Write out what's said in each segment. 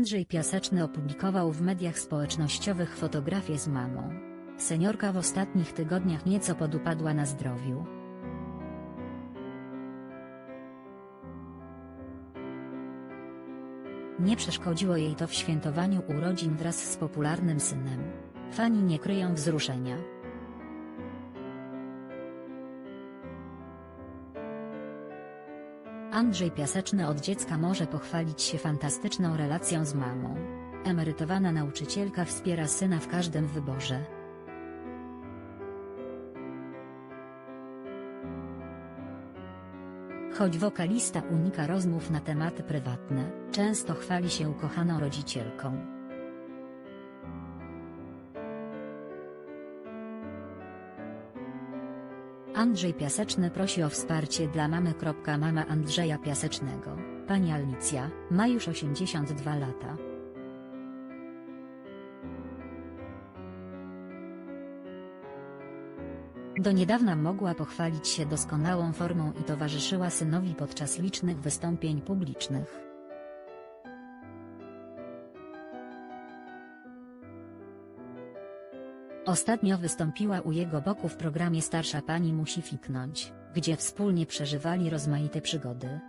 Andrzej Piaseczny opublikował w mediach społecznościowych fotografię z mamą. Seniorka w ostatnich tygodniach nieco podupadła na zdrowiu. Nie przeszkodziło jej to w świętowaniu urodzin wraz z popularnym synem. Fani nie kryją wzruszenia. Andrzej Piaseczny od dziecka może pochwalić się fantastyczną relacją z mamą. Emerytowana nauczycielka wspiera syna w każdym wyborze. Choć wokalista unika rozmów na tematy prywatne, często chwali się ukochaną rodzicielką. Andrzej Piaseczny prosi o wsparcie dla mamy. Mama Andrzeja Piasecznego, pani Alicja, ma już 82 lata. Do niedawna mogła pochwalić się doskonałą formą i towarzyszyła synowi podczas licznych wystąpień publicznych. Ostatnio wystąpiła u jego boku w programie Starsza Pani Musi Fiknąć, gdzie wspólnie przeżywali rozmaite przygody.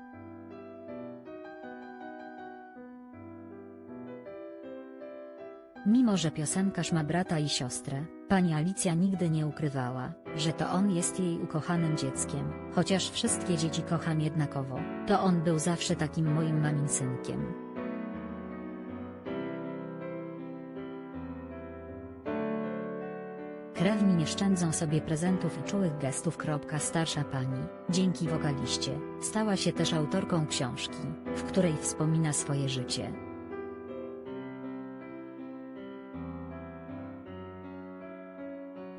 Mimo że piosenkarz ma brata i siostrę, pani Alicja nigdy nie ukrywała, że to on jest jej ukochanym dzieckiem, chociaż wszystkie dzieci kocham jednakowo, to on był zawsze takim moim maminsynkiem. Krewni nie szczędzą sobie prezentów i czułych gestów. Starsza pani, dzięki wokaliście, stała się też autorką książki, w której wspomina swoje życie.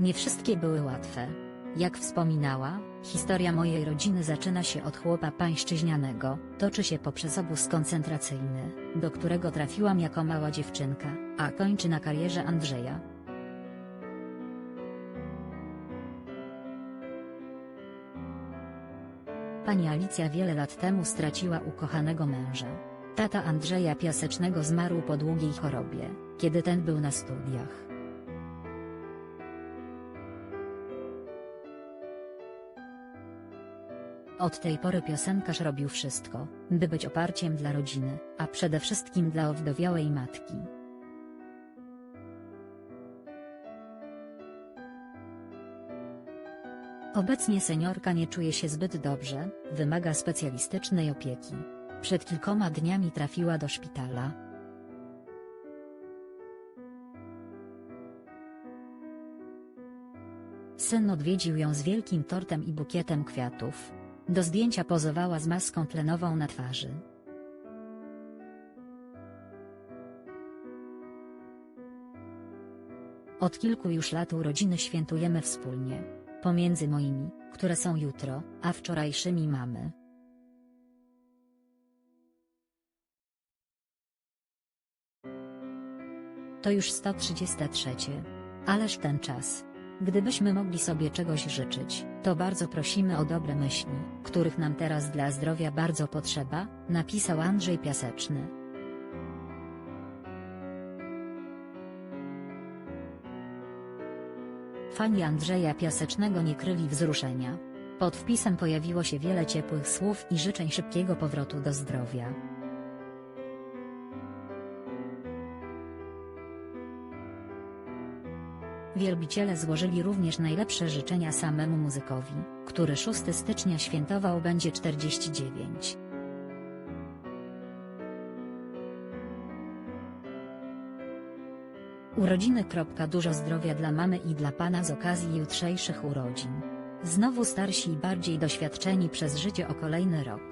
Nie wszystkie były łatwe. Jak wspominała, historia mojej rodziny zaczyna się od chłopa pańszczyźnianego, toczy się poprzez obóz koncentracyjny, do którego trafiłam jako mała dziewczynka, a kończy na karierze Andrzeja, Pani Alicja wiele lat temu straciła ukochanego męża. Tata Andrzeja Piasecznego zmarł po długiej chorobie, kiedy ten był na studiach. Od tej pory piosenkarz robił wszystko, by być oparciem dla rodziny, a przede wszystkim dla owdowiałej matki. Obecnie seniorka nie czuje się zbyt dobrze, wymaga specjalistycznej opieki. Przed kilkoma dniami trafiła do szpitala. Syn odwiedził ją z wielkim tortem i bukietem kwiatów. Do zdjęcia pozowała z maską tlenową na twarzy. Od kilku już lat urodziny świętujemy wspólnie. Pomiędzy moimi, które są jutro, a wczorajszymi mamy. To już 133. Ależ ten czas. Gdybyśmy mogli sobie czegoś życzyć, to bardzo prosimy o dobre myśli, których nam teraz dla zdrowia bardzo potrzeba, napisał Andrzej Piaseczny. Fani Andrzeja Piasecznego nie kryli wzruszenia. Pod wpisem pojawiło się wiele ciepłych słów i życzeń szybkiego powrotu do zdrowia. Wielbiciele złożyli również najlepsze życzenia samemu muzykowi, który 6 stycznia świętował będzie 49. Urodziny. Dużo zdrowia dla mamy i dla pana z okazji jutrzejszych urodzin. Znowu starsi i bardziej doświadczeni przez życie o kolejny rok.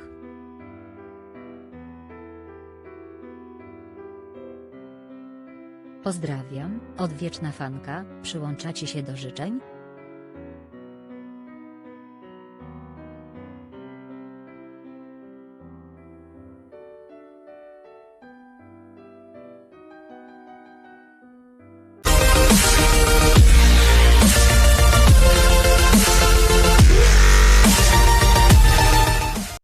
Pozdrawiam, odwieczna fanka, przyłączacie się do życzeń?